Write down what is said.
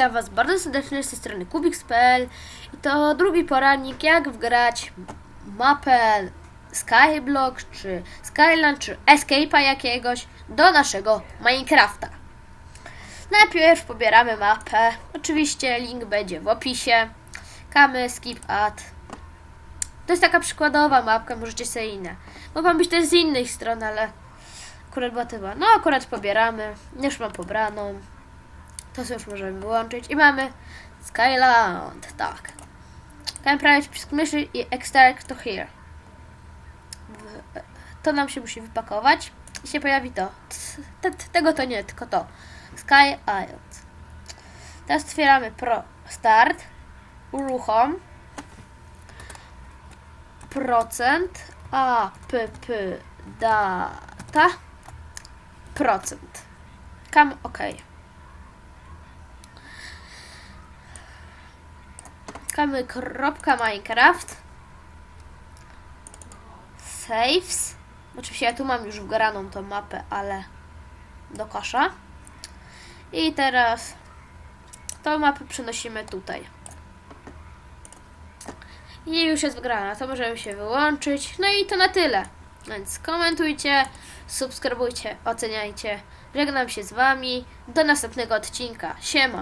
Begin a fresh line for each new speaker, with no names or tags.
Witam Was bardzo serdecznie z tej strony Kubix.pl i to drugi poradnik jak wgrać mapę Skyblock, czy Skyland, czy Escape'a jakiegoś do naszego Minecrafta. Najpierw pobieramy mapę, oczywiście link będzie w opisie, kamy, skip, add. To jest taka przykładowa mapka, możecie sobie inne. Mogą być też z innych stron, ale akurat była. No akurat pobieramy, już mam pobraną. To już możemy wyłączyć. I mamy Skyland, tak. Ten prawie przycisk myszy i extract to here. To nam się musi wypakować i się pojawi to. Tego to nie, tylko to. Sky Island. Teraz otwieramy Pro Start. Uruchom. Procent. A, P, P, data. Procent. Kam, OK. Klikamy kropka Minecraft. Saves. Oczywiście ja tu mam już wgraną tą mapę, ale do kosza. I teraz tą mapę przenosimy tutaj. I już jest wgrana, to możemy się wyłączyć. No i to na tyle. Więc komentujcie, subskrybujcie, oceniajcie. Żegnam się z Wami. Do następnego odcinka. Siema.